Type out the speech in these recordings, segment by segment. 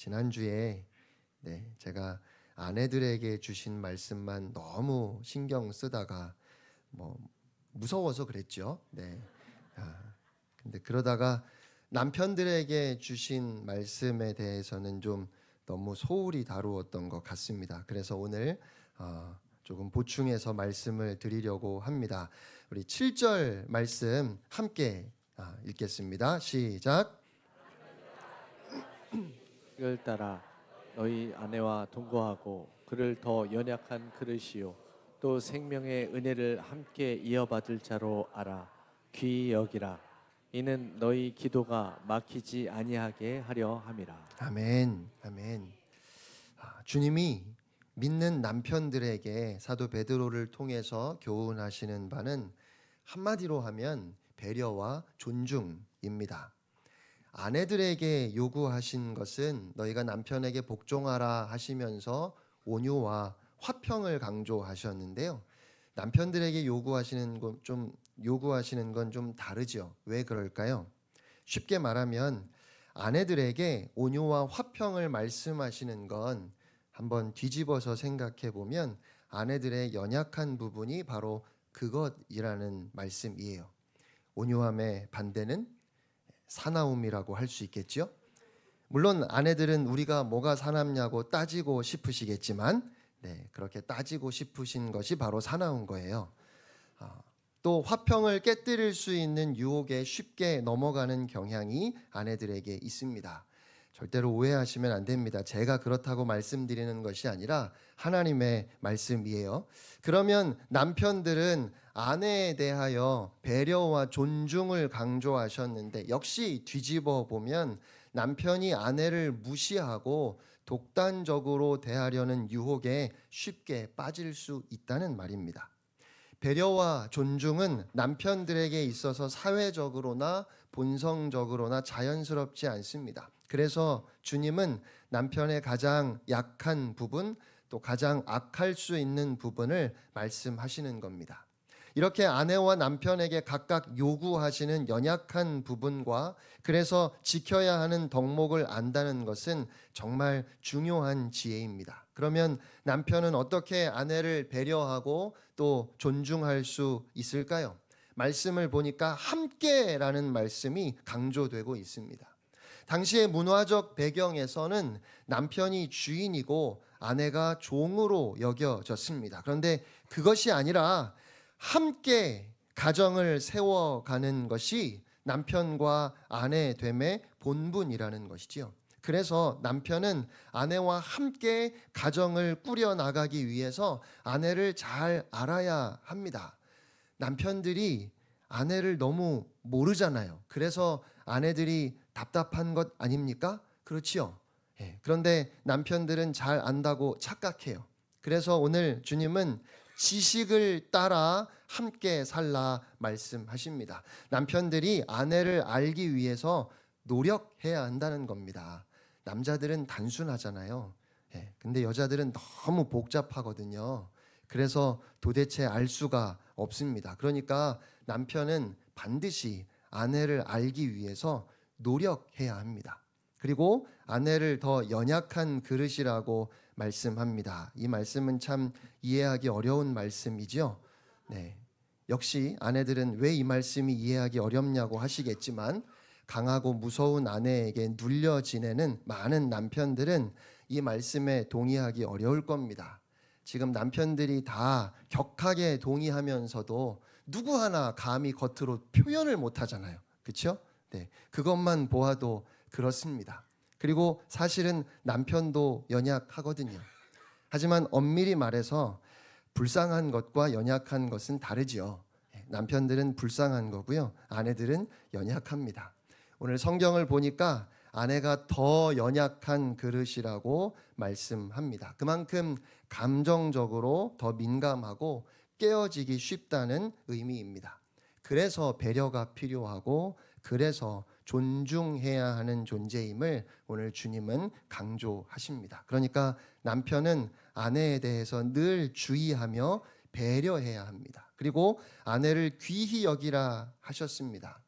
지난주에 네, 제가 아내들에게 주신 말씀만 너무 신경 쓰다가 뭐 무서워서 그랬죠. 네. 아, 근데 그러다가 남편들에게 주신 말씀에 대해서는 좀 너무 소홀히 다루었던 것 같습니다. 그래서 오늘 어, 조금 보충해서 말씀을 드리려고 합니다. 우리 7절 말씀 함께 아, 읽겠습니다. 시작. 이걸 따라 너희 아내와 동거하고 그를 더 연약한 그릇이요 또 생명의 은혜를 함께 이어받을 자로 알아 귀히 여기라 이는 너희 기도가 막히지 아니하게 하려 함이라 아멘. 아멘. 아, 주님이 믿는 남편들에게 사도 베드로를 통해서 교훈하시는 바는 한마디로 하면 배려와 존중입니다. 아내들에게 요구하신 것은 너희가 남편에게 복종하라 하시면서 온유와 화평을 강조하셨는데요. 남편들에게 요구하시는 건 좀 요구하시는 건 좀 다르죠. 왜 그럴까요? 쉽게 말하면 아내들에게 온유와 화평을 말씀하시는 건 한번 뒤집어서 생각해 보면 아내들의 연약한 부분이 바로 그것이라는 말씀이에요. 온유함의 반대는 사나움이라고 할 수 있겠죠. 물론 아내들은 우리가 뭐가 사납냐고 따지고 싶으시겠지만, 네 그렇게 따지고 싶으신 것이 바로 사나운 거예요. 아, 또 화평을 깨뜨릴 수 있는 유혹에 쉽게 넘어가는 경향이 아내들에게 있습니다. 절대로 오해하시면 안 됩니다. 제가 그렇다고 말씀드리는 것이 아니라 하나님의 말씀이에요. 그러면 남편들은 아내에 대하여 배려와 존중을 강조하셨는데 역시 뒤집어 보면 남편이 아내를 무시하고 독단적으로 대하려는 유혹에 쉽게 빠질 수 있다는 말입니다. 배려와 존중은 남편들에게 있어서 사회적으로나 본성적으로나 자연스럽지 않습니다. 그래서 주님은 남편의 가장 약한 부분 또 가장 악할 수 있는 부분을 말씀하시는 겁니다. 이렇게 아내와 남편에게 각각 요구하시는 연약한 부분과 그래서 지켜야 하는 덕목을 안다는 것은 정말 중요한 지혜입니다. 그러면 남편은 어떻게 아내를 배려하고 또 존중할 수 있을까요? 말씀을 보니까 함께라는 말씀이 강조되고 있습니다. 당시의 문화적 배경에서는 남편이 주인이고 아내가 종으로 여겨졌습니다. 그런데 그것이 아니라 함께 가정을 세워가는 것이 남편과 아내 됨의 본분이라는 것이지요. 그래서 남편은 아내와 함께 가정을 꾸려 나가기 위해서 아내를 잘 알아야 합니다. 남편들이 아내를 너무 모르잖아요. 그래서 아내들이 답답한 것 아닙니까? 그렇지요. 예, 그런데 남편들은 잘 안다고 착각해요. 그래서 오늘 주님은 지식을 따라 함께 살라 말씀하십니다. 남편들이 아내를 알기 위해서 노력해야 한다는 겁니다. 남자들은 단순하잖아요. 예, 근데 여자들은 너무 복잡하거든요. 그래서 도대체 알 수가 없습니다. 그러니까 남편은 반드시 아내를 알기 위해서 노력해야 합니다. 그리고 아내를 더 연약한 그릇이라고 말씀합니다. 이 말씀은 참 이해하기 어려운 말씀이죠. 네. 역시 아내들은 왜 이 말씀이 이해하기 어렵냐고 하시겠지만 강하고 무서운 아내에게 눌려 지내는 많은 남편들은 이 말씀에 동의하기 어려울 겁니다. 지금 남편들이 다 격하게 동의하면서도 누구 하나 감히 겉으로 표현을 못 하잖아요. 그렇죠? 네. 그것만 보아도 그렇습니다. 그리고 사실은 남편도 연약하거든요. 하지만 엄밀히 말해서 불쌍한 것과 연약한 것은 다르지요. 예, 남편들은 불쌍한 거고요. 아내들은 연약합니다. 오늘 성경을 보니까 아내가 더 연약한 그릇이라고 말씀합니다. 그만큼 감정적으로 더 민감하고 깨어지기 쉽다는 의미입니다. 그래서 배려가 필요하고 그래서 존중해야 하는 존재임을 오늘 주님은 강조하십니다. 그러니까 남편은 아내에 대해서 늘 주의하며 배려해야 합니다. 그리고 아내를 귀히 여기라 하셨습니다.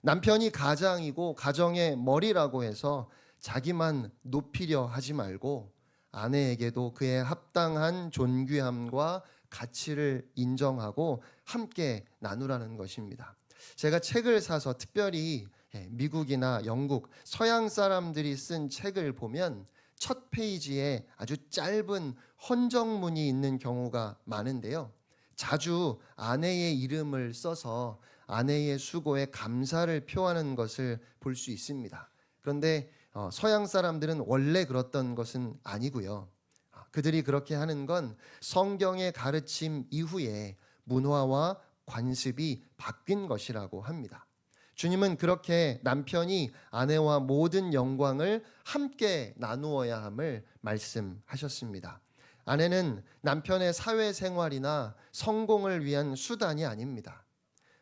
남편이 가장이고 가정의 머리라고 해서 자기만 높이려 하지 말고 아내에게도 그의 합당한 존귀함과 가치를 인정하고 함께 나누라는 것입니다. 제가 책을 사서 특별히 예, 미국이나 영국 서양 사람들이 쓴 책을 보면 첫 페이지에 아주 짧은 헌정문이 있는 경우가 많은데요. 자주 아내의 이름을 써서 아내의 수고에 감사를 표하는 것을 볼 수 있습니다. 그런데 어, 서양 사람들은 원래 그렇던 것은 아니고요. 아, 그들이 그렇게 하는 건 성경의 가르침 이후에 문화와 관습이 바뀐 것이라고 합니다. 주님은 그렇게 남편이 아내와 모든 영광을 함께 나누어야 함을 말씀하셨습니다. 아내는 남편의 사회생활이나 성공을 위한 수단이 아닙니다.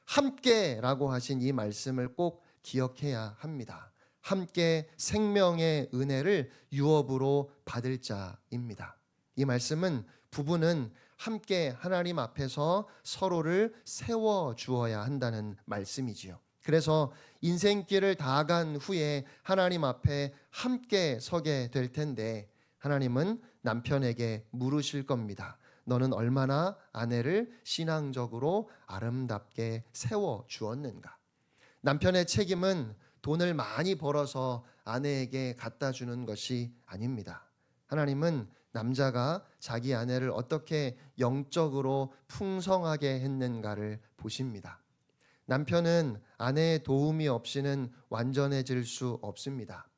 함께라고 하신 이 말씀을 꼭 기억해야 합니다. 함께 생명의 은혜를 유업으로 받을 자입니다. 이 말씀은 부부는 함께 하나님 앞에서 서로를 세워 주어야 한다는 말씀이지요. 그래서 인생길을 다 간 후에 하나님 앞에 함께 서게 될 텐데 하나님은 남편에게 물으실 겁니다. 너는 얼마나 아내를 신앙적으로 아름답게 세워 주었는가? 남편의 책임은 돈을 많이 벌어서 아내에게 갖다 주는 것이 아닙니다. 하나님은 남자가 자기 아내를 어떻게 영적으로 풍성하게 했는가를 보십니다. 남편은 아내의 도움이 없이는 완전해질 수 없습니다.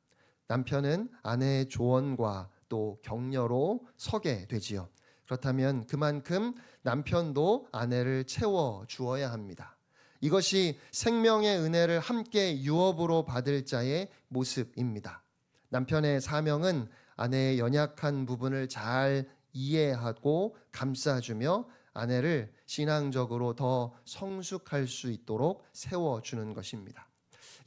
남편은 아내의 조언과 또 격려로 서게 되지요. 그렇다면 그만큼 남편도 아내를 채워 주어야 합니다. 이것이 생명의 은혜를 함께 유업으로 받을 자의 모습입니다. 남편의 사명은 아내의 연약한 부분을 잘 이해하고 감싸주며 아내를 신앙적으로 더 성숙할 수 있도록 세워주는 것입니다.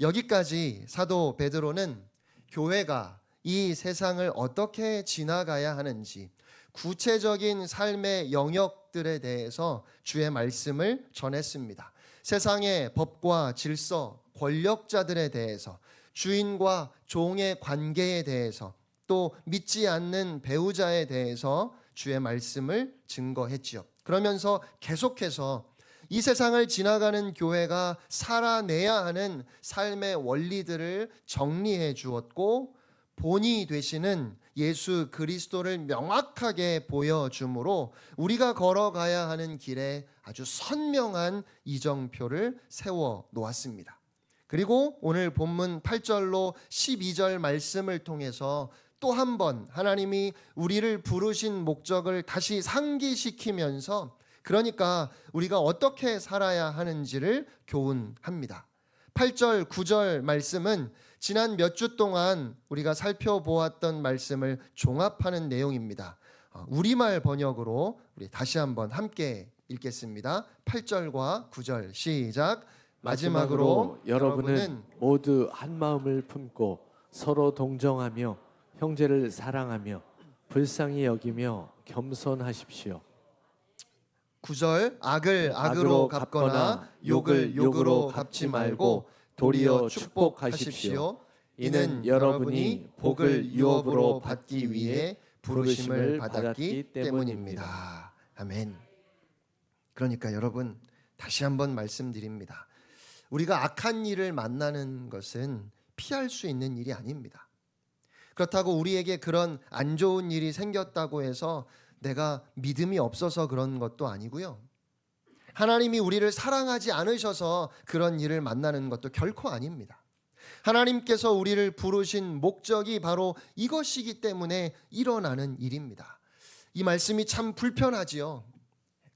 여기까지 사도 베드로는 교회가 이 세상을 어떻게 지나가야 하는지 구체적인 삶의 영역들에 대해서 주의 말씀을 전했습니다. 세상의 법과 질서, 권력자들에 대해서, 주인과 종의 관계에 대해서, 또 믿지 않는 배우자에 대해서 주의 말씀을 증거했지요. 그러면서 계속해서 이 세상을 지나가는 교회가 살아내야 하는 삶의 원리들을 정리해 주었고 본이 되시는 예수 그리스도를 명확하게 보여주므로 우리가 걸어가야 하는 길에 아주 선명한 이정표를 세워 놓았습니다. 그리고 오늘 본문 8절로 12절 말씀을 통해서 또 한 번 하나님이 우리를 부르신 목적을 다시 상기시키면서 그러니까 우리가 어떻게 살아야 하는지를 교훈합니다. 8절, 9절 말씀은 지난 몇 주 동안 우리가 살펴보았던 말씀을 종합하는 내용입니다. 어, 우리말 번역으로 우리 다시 한번 함께 읽겠습니다. 8절과 9절 시작. 마지막으로 여러분은 모두 한 마음을 품고 서로 동정하며 형제를 사랑하며 불쌍히 여기며 겸손하십시오. 9절 악을 악으로 갚거나 욕을 욕으로 갚지 말고 도리어 축복하십시오. 이는 여러분이 복을 유업으로 받기 위해 부르심을 받았기 때문입니다. 아멘. 그러니까 여러분 다시 한번 말씀드립니다. 우리가 악한 일을 만나는 것은 피할 수 있는 일이 아닙니다. 그렇다고 우리에게 그런 안 좋은 일이 생겼다고 해서 내가 믿음이 없어서 그런 것도 아니고요. 하나님이 우리를 사랑하지 않으셔서 그런 일을 만나는 것도 결코 아닙니다. 하나님께서 우리를 부르신 목적이 바로 이것이기 때문에 일어나는 일입니다. 이 말씀이 참 불편하지요.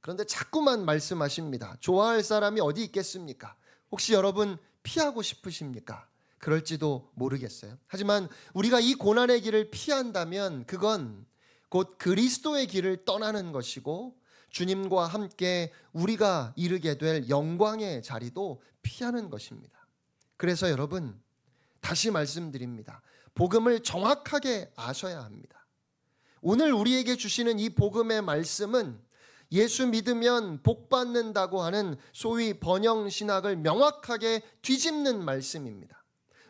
그런데 자꾸만 말씀하십니다. 좋아할 사람이 어디 있겠습니까? 혹시 여러분 피하고 싶으십니까? 그럴지도 모르겠어요. 하지만 우리가 이 고난의 길을 피한다면 그건 곧 그리스도의 길을 떠나는 것이고 주님과 함께 우리가 이르게 될 영광의 자리도 피하는 것입니다. 그래서 여러분 다시 말씀드립니다. 복음을 정확하게 아셔야 합니다. 오늘 우리에게 주시는 이 복음의 말씀은 예수 믿으면 복 받는다고 하는 소위 번영 신학을 명확하게 뒤집는 말씀입니다.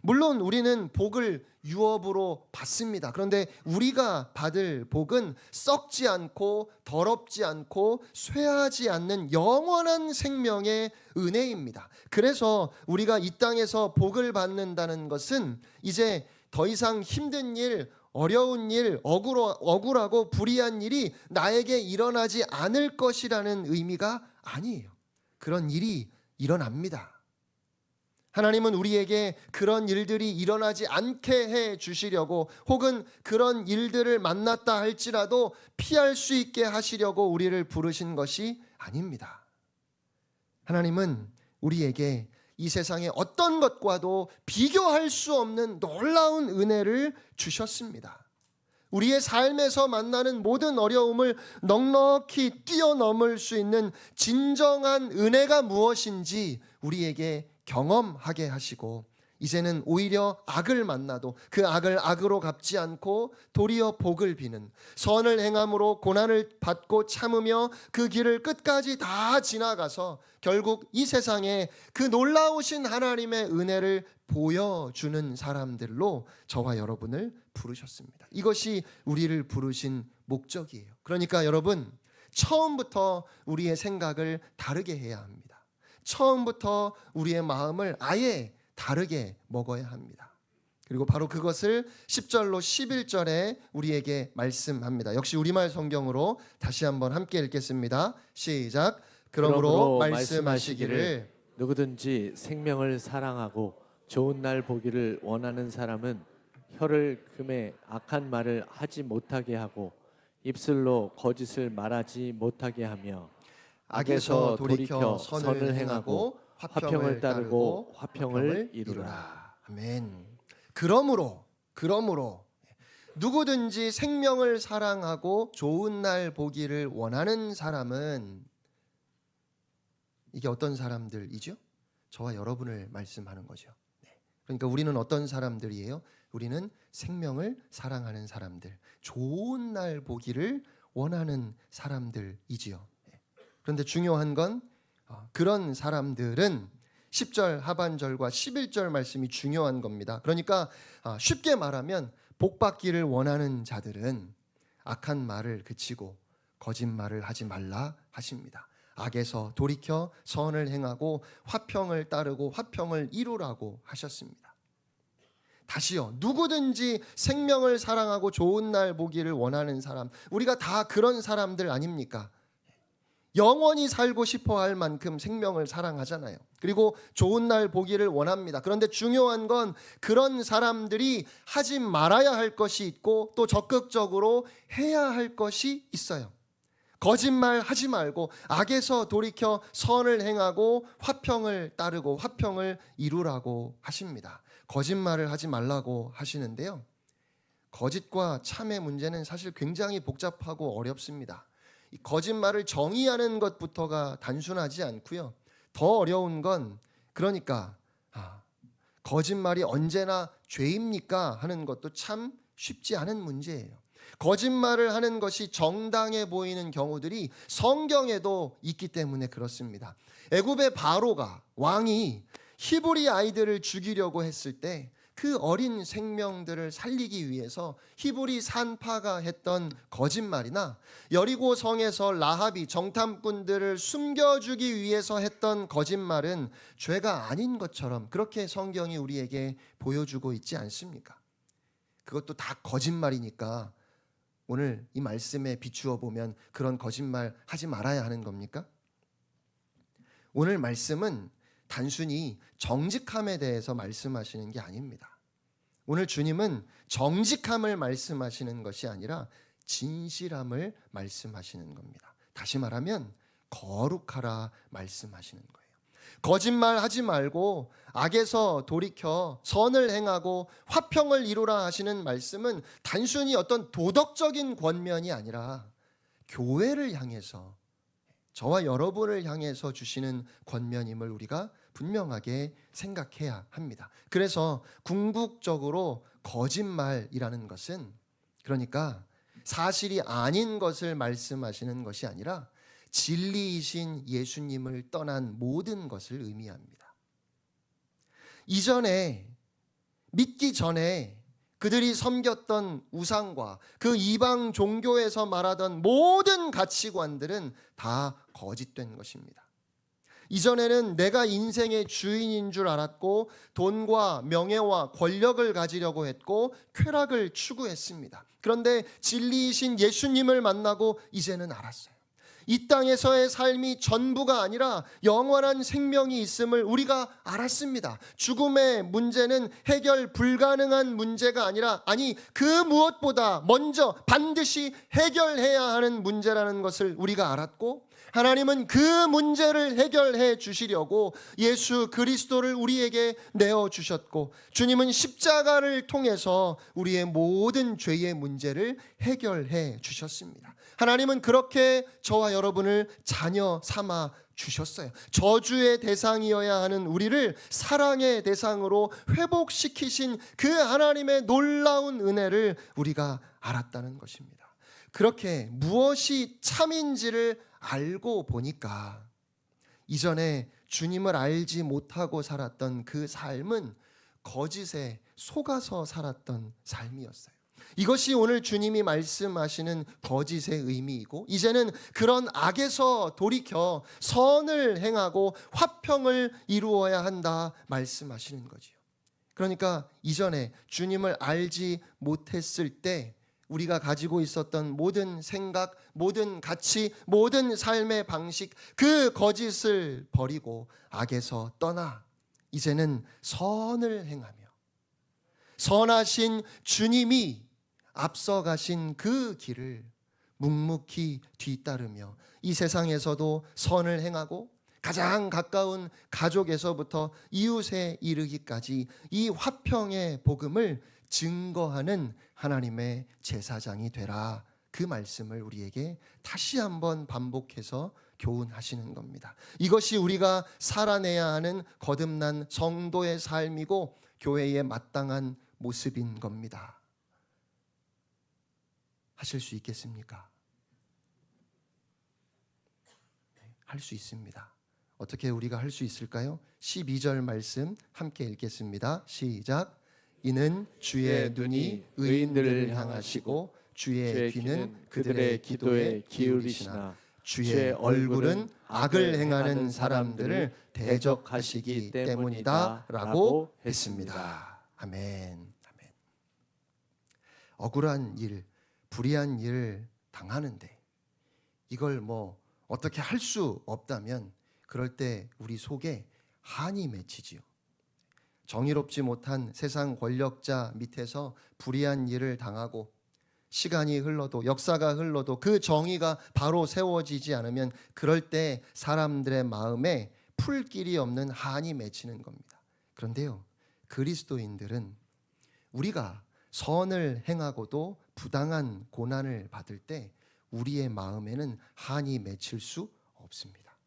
물론 우리는 복을 유업으로 받습니다. 그런데 우리가 받을 복은 썩지 않고 더럽지 않고 쇠하지 않는 영원한 생명의 은혜입니다. 그래서 우리가 이 땅에서 복을 받는다는 것은 이제 더 이상 힘든 일, 어려운 일, 억울하, 억울하고 불의한 일이 나에게 일어나지 않을 것이라는 의미가 아니에요. 그런 일이 일어납니다. 하나님은 우리에게 그런 일들이 일어나지 않게 해 주시려고 혹은 그런 일들을 만났다 할지라도 피할 수 있게 하시려고 우리를 부르신 것이 아닙니다. 하나님은 우리에게 이 세상의 어떤 것과도 비교할 수 없는 놀라운 은혜를 주셨습니다. 우리의 삶에서 만나는 모든 어려움을 넉넉히 뛰어넘을 수 있는 진정한 은혜가 무엇인지 우리에게 경험하게 하시고 이제는 오히려 악을 만나도 그 악을 악으로 갚지 않고 도리어 복을 비는 선을 행함으로 고난을 받고 참으며 그 길을 끝까지 다 지나가서 결국 이 세상에 그 놀라우신 하나님의 은혜를 보여주는 사람들로 저와 여러분을 부르셨습니다. 이것이 우리를 부르신 목적이에요. 그러니까 여러분 처음부터 우리의 생각을 다르게 해야 합니다. 처음부터 우리의 마음을 아예 다르게 먹어야 합니다. 그리고 바로 그것을 10절로 11절에 우리에게 말씀합니다. 역시 우리말 성경으로 다시 한번 함께 읽겠습니다. 시작. 그러므로 그러므로 말씀하시기를 누구든지 생명을 사랑하고 좋은 날 보기를 원하는 사람은 혀를 금해 악한 말을 하지 못하게 하고 입술로 거짓을 말하지 못하게 하며 악에서 돌이켜 선을 행하고 화평을 따르고 화평을 이루라. 아멘. 그러므로 그러므로 누구든지 생명을 사랑하고 좋은 날 보기를 원하는 사람은 이게 어떤 사람들이죠? 저와 여러분을 말씀하는 거죠. 네. 그러니까 우리는 어떤 사람들이에요? 우리는 생명을 사랑하는 사람들, 좋은 날 보기를 원하는 사람들이지요. 네. 그런데 중요한 건 어, 그런 사람들은 10절 하반절과 11절 말씀이 중요한 겁니다. 그러니까 아, 쉽게 말하면 복 받기를 원하는 자들은 악한 말을 그치고 거짓말을 하지 말라 하십니다. 악에서 돌이켜 선을 행하고 화평을 따르고 화평을 이루라고 하셨습니다. 다시요. 누구든지 생명을 사랑하고 좋은 날 보기를 원하는 사람. 우리가 다 그런 사람들 아닙니까? 영원히 살고 싶어 할 만큼 생명을 사랑하잖아요. 그리고 좋은 날 보기를 원합니다. 그런데 중요한 건 그런 사람들이 하지 말아야 할 것이 있고 또 적극적으로 해야 할 것이 있어요. 거짓말 하지 말고 악에서 돌이켜 선을 행하고 화평을 따르고 화평을 이루라고 하십니다. 거짓말을 하지 말라고 하시는데요. 거짓과 참의 문제는 사실 굉장히 복잡하고 어렵습니다. 이 거짓말을 정의하는 것부터가 단순하지 않고요. 더 어려운 건 그러니까 아, 거짓말이 언제나 죄입니까 하는 것도 참 쉽지 않은 문제예요. 거짓말을 하는 것이 정당해 보이는 경우들이 성경에도 있기 때문에 그렇습니다. 애굽의 바로가 왕이 히브리 아이들을 죽이려고 했을 때 그 어린 생명들을 살리기 위해서 히브리 산파가 했던 거짓말이나 여리고 성에서 라합이 정탐꾼들을 숨겨주기 위해서 했던 거짓말은 죄가 아닌 것처럼 그렇게 성경이 우리에게 보여주고 있지 않습니까? 그것도 다 거짓말이니까 오늘 이 말씀에 비추어 보면 그런 거짓말 하지 말아야 하는 겁니까? 오늘 말씀은 단순히 정직함에 대해서 말씀하시는 게 아닙니다. 오늘 주님은 정직함을 말씀하시는 것이 아니라 진실함을 말씀하시는 겁니다. 다시 말하면 거룩하라 말씀하시는 거예요. 거짓말 하지 말고 악에서 돌이켜 선을 행하고 화평을 이루라 하시는 말씀은 단순히 어떤 도덕적인 권면이 아니라 교회를 향해서 저와 여러분을 향해서 주시는 권면임을 우리가 분명하게 생각해야 합니다. 그래서 궁극적으로 거짓말이라는 것은 그러니까 사실이 아닌 것을 말씀하시는 것이 아니라 진리이신 예수님을 떠난 모든 것을 의미합니다. 이전에 믿기 전에 그들이 섬겼던 우상과 그 이방 종교에서 말하던 모든 가치관들은 다 거짓된 것입니다. 이전에는 내가 인생의 주인인 줄 알았고 돈과 명예와 권력을 가지려고 했고 쾌락을 추구했습니다. 그런데 진리이신 예수님을 만나고 이제는 알았어요. 이 땅에서의 삶이 전부가 아니라 영원한 생명이 있음을 우리가 알았습니다. 죽음의 문제는 해결 불가능한 문제가 아니라 아니 그 무엇보다 먼저 반드시 해결해야 하는 문제라는 것을 우리가 알았고 하나님은 그 문제를 해결해 주시려고 예수 그리스도를 우리에게 내어 주셨고 주님은 십자가를 통해서 우리의 모든 죄의 문제를 해결해 주셨습니다. 하나님은 그렇게 저와 여러분을 자녀 삼아 주셨어요. 저주의 대상이어야 하는 우리를 사랑의 대상으로 회복시키신 그 하나님의 놀라운 은혜를 우리가 알았다는 것입니다. 그렇게 무엇이 참인지를 알고 보니까 이전에 주님을 알지 못하고 살았던 그 삶은 거짓에 속아서 살았던 삶이었어요. 이것이 오늘 주님이 말씀하시는 거짓의 의미이고 이제는 그런 악에서 돌이켜 선을 행하고 화평을 이루어야 한다 말씀하시는 거지요. 그러니까 이전에 주님을 알지 못했을 때 우리가 가지고 있었던 모든 생각, 모든 가치, 모든 삶의 방식, 그 거짓을 버리고 악에서 떠나 이제는 선을 행하며 선하신 주님이 앞서 가신 그 길을 묵묵히 뒤따르며 이 세상에서도 선을 행하고 가장 가까운 가족에서부터 이웃에 이르기까지 이 화평의 복음을 증거하는 하나님의 제사장이 되라. 그 말씀을 우리에게 다시 한번 반복해서 교훈하시는 겁니다. 이것이 우리가 살아내야 하는 거듭난 성도의 삶이고 교회의 마땅한 모습인 겁니다. 하실 수 있겠습니까? 할 수 있습니다. 어떻게 우리가 할 수 있을까요? 12절 말씀 함께 읽겠습니다. 시작. 이는 주의 눈이 의인들을 향하시고 주의 귀는 그들의 기도에 기울이시나 주의 얼굴은 악을 행하는 사람들을 대적하시기 때문이다라고 했습니다. 아멘. 아멘. 억울한 일, 불의한 일 당하는데 이걸 뭐 어떻게 할 수 없다면 그럴 때 우리 속에 한이 맺히지요. 정의롭지 못한 세상 권력자 밑에서 불의한 일을 당하고 시간이 흘러도 역사가 흘러도 그 정의가 바로 세워지지 않으면 그럴 때 사람들의 마음에 풀 길이 없는 한이 맺히는 겁니다. 그런데요. 그리스도인들은 우리가 선을 행하고도 부당한 고난을 받을 때 우리의 마음에는 한이 맺힐 수 없습니다.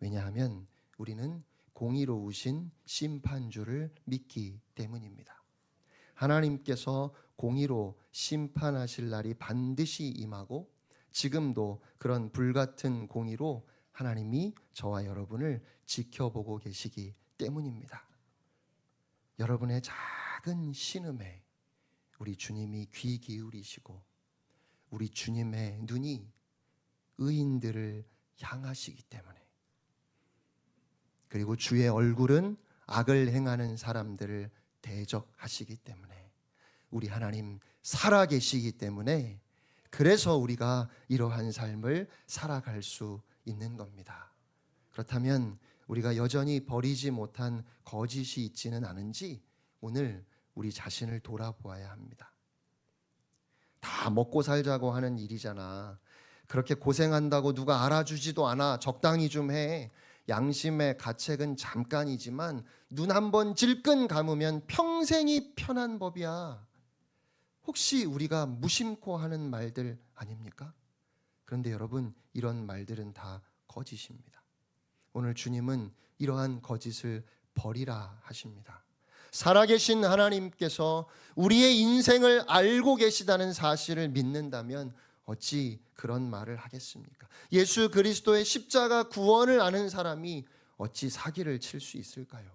왜냐하면 우리는 공의로우신 심판주를 믿기 때문입니다. 하나님께서 공의로 심판하실 날이 반드시 임하고 지금도 그런 불같은 공의로 하나님이 저와 여러분을 지켜보고 계시기 때문입니다. 여러분의 작은 신음에 우리 주님이 귀 기울이시고 우리 주님의 눈이 의인들을 향하시기 때문에 그리고 주의 얼굴은 악을 행하는 사람들을 대적하시기 때문에 우리 하나님 살아계시기 때문에 그래서 우리가 이러한 삶을 살아갈 수 있는 겁니다. 그렇다면 우리가 여전히 버리지 못한 거짓이 있지는 않은지 오늘 우리 자신을 돌아보아야 합니다. 다 먹고 살자고 하는 일이잖아. 그렇게 고생한다고 누가 알아주지도 않아. 적당히 좀 해. 양심의 가책은 잠깐이지만 눈 한 번 질끈 감으면 평생이 편한 법이야. 혹시 우리가 무심코 하는 말들 아닙니까? 그런데 여러분 이런 말들은 다 거짓입니다. 오늘 주님은 이러한 거짓을 버리라 하십니다. 살아계신 하나님께서 우리의 인생을 알고 계시다는 사실을 믿는다면 어찌 그런 말을 하겠습니까? 예수 그리스도의 십자가 구원을 아는 사람이 어찌 사기를 칠 수 있을까요?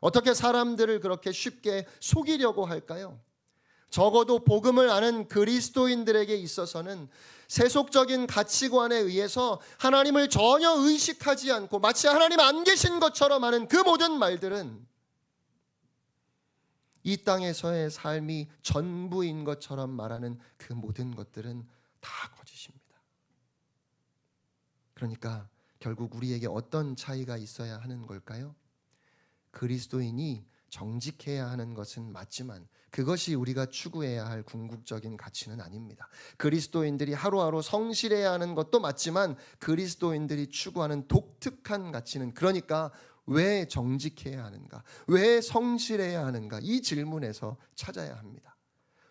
어떻게 사람들을 그렇게 쉽게 속이려고 할까요? 적어도 복음을 아는 그리스도인들에게 있어서는 세속적인 가치관에 의해서 하나님을 전혀 의식하지 않고 마치 하나님 안 계신 것처럼 하는 그 모든 말들은 이 땅에서의 삶이 전부인 것처럼 말하는 그 모든 것들은 다 거짓입니다. 그러니까 결국 우리에게 어떤 차이가 있어야 하는 걸까요? 그리스도인이 정직해야 하는 것은 맞지만 그것이 우리가 추구해야 할 궁극적인 가치는 아닙니다. 그리스도인들이 하루하루 성실해야 하는 것도 맞지만 그리스도인들이 추구하는 독특한 가치는 그러니까 왜 정직해야 하는가? 왜 성실해야 하는가? 이 질문에서 찾아야 합니다.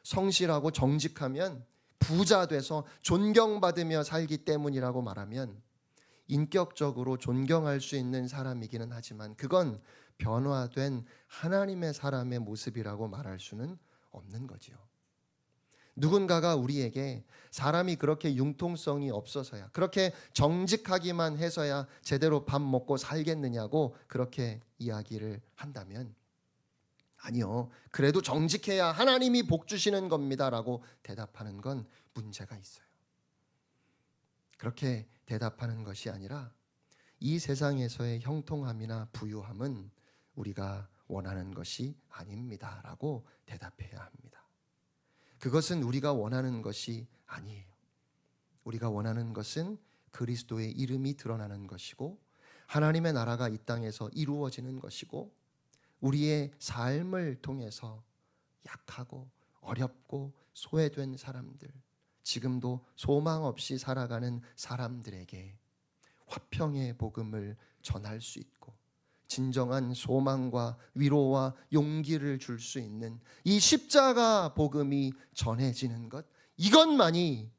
성실하고 정직하면 부자 돼서 존경받으며 살기 때문이라고 말하면 인격적으로 존경할 수 있는 사람이기는 하지만 그건 변화된 하나님의 사람의 모습이라고 말할 수는 없는 거지요. 누군가가 우리에게 사람이 그렇게 융통성이 없어서야 그렇게 정직하기만 해서야 제대로 밥 먹고 살겠느냐고 그렇게 이야기를 한다면 아니요. 그래도 정직해야 하나님이 복 주시는 겁니다라고 대답하는 건 문제가 있어요. 그렇게 대답하는 것이 아니라 이 세상에서의 형통함이나 부유함은 우리가 원하는 것이 아닙니다라고 대답해야 합니다. 그것은 우리가 원하는 것이 아니에요. 우리가 원하는 것은 그리스도의 이름이 드러나는 것이고 하나님의 나라가 이 땅에서 이루어지는 것이고 우리의 삶을 통해서 약하고 어렵고 소외된 사람들 지금도 소망 없이 살아가는 사람들에게 화평의 복음을 전할 수 있고 진정한 소망과 위로와 용기를 줄 수 있는 이 십자가 복음이 전해지는 것 이것만이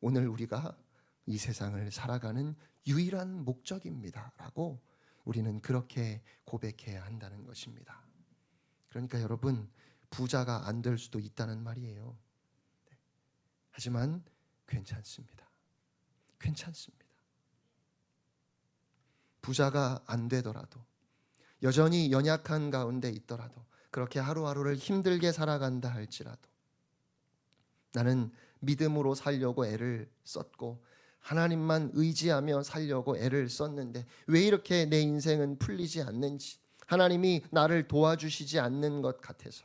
오늘 우리가 이 세상을 살아가는 유일한 목적입니다라고 우리는 그렇게 고백해야 한다는 것입니다. 그러니까 여러분 부자가 안 될 수도 있다는 말이에요. 네. 하지만 괜찮습니다. 괜찮습니다. 부자가 안 되더라도 여전히 연약한 가운데 있더라도 그렇게 하루하루를 힘들게 살아간다 할지라도 나는 믿음으로 살려고 애를 썼고 하나님만 의지하며 살려고 애를 썼는데 왜 이렇게 내 인생은 풀리지 않는지 하나님이 나를 도와주시지 않는 것 같아서.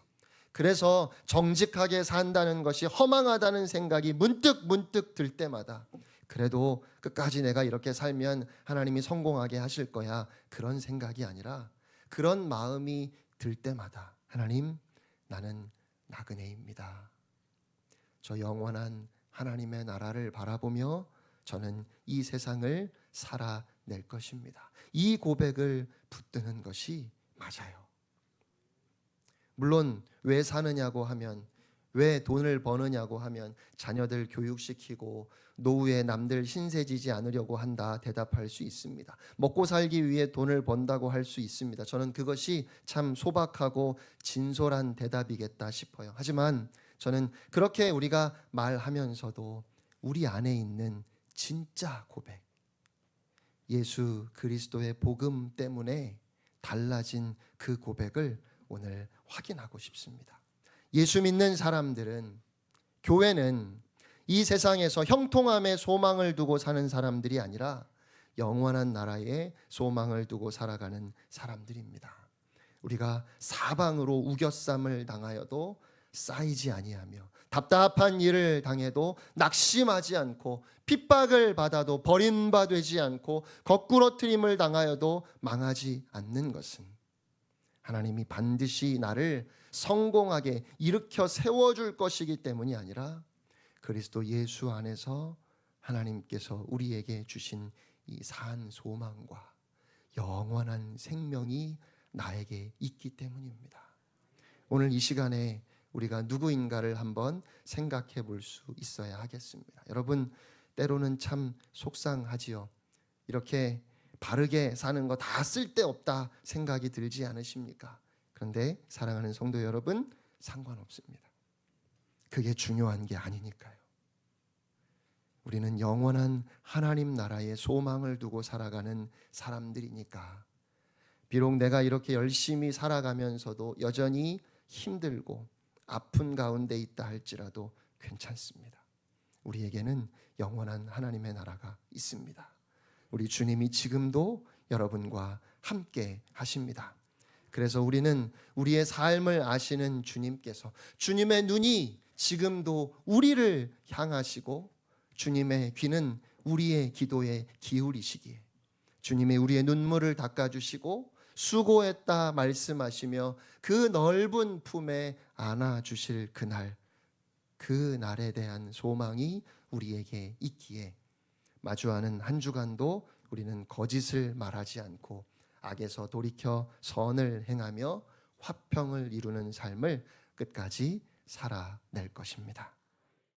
그래서 정직하게 산다는 것이 허망하다는 생각이 문득 문득 들 때마다 그래도 끝까지 내가 이렇게 살면 하나님이 성공하게 하실 거야 그런 생각이 아니라 그런 마음이 들 때마다 하나님 나는 나그네입니다. 저 영원한 하나님의 나라를 바라보며 저는 이 세상을 살아낼 것입니다. 이 고백을 붙드는 것이 맞아요. 물론 왜 사느냐고 하면 왜 돈을 버느냐고 하면 자녀들 교육시키고 노후에 남들 신세지지 않으려고 한다 대답할 수 있습니다. 먹고 살기 위해 돈을 번다고 할 수 있습니다. 저는 그것이 참 소박하고 진솔한 대답이겠다 싶어요. 하지만 저는 그렇게 우리가 말하면서도 우리 안에 있는 진짜 고백 예수 그리스도의 복음 때문에 달라진 그 고백을 오늘 확인하고 싶습니다. 예수 믿는 사람들은 교회는 이 세상에서 형통함에 소망을 두고 사는 사람들이 아니라 영원한 나라에 소망을 두고 살아가는 사람들입니다. 우리가 사방으로 우겨쌈을 당하여도 쌓이지 아니하며 답답한 일을 당해도 낙심하지 않고 핍박을 받아도 버림받지 않고 거꾸러뜨림을 당하여도 망하지 않는 것은 하나님이 반드시 나를 성공하게 일으켜 세워줄 것이기 때문이 아니라 그리스도 예수 안에서 하나님께서 우리에게 주신 이 산 소망과 영원한 생명이 나에게 있기 때문입니다. 오늘 이 시간에 우리가 누구인가를 한번 생각해 볼 수 있어야 하겠습니다. 여러분 때로는 참 속상하지요. 이렇게 바르게 사는 거 다 쓸데없다 생각이 들지 않으십니까? 그런데 사랑하는 성도 여러분 상관없습니다. 그게 중요한 게 아니니까요. 우리는 영원한 하나님 나라의 소망을 두고 살아가는 사람들이니까 비록 내가 이렇게 열심히 살아가면서도 여전히 힘들고 아픈 가운데 있다 할지라도 괜찮습니다. 우리에게는 영원한 하나님의 나라가 있습니다. 우리 주님이 지금도 여러분과 함께 하십니다. 그래서 우리는 우리의 삶을 아시는 주님께서 주님의 눈이 지금도 우리를 향하시고 주님의 귀는 우리의 기도에 기울이시기에 주님이 우리의 눈물을 닦아주시고 수고했다 말씀하시며 그 넓은 품에 안아주실 그날 그 날에 대한 소망이 우리에게 있기에 마주하는 한 주간도 우리는 거짓을 말하지 않고 악에서 돌이켜 선을 행하며 화평을 이루는 삶을 끝까지 살아낼 것입니다.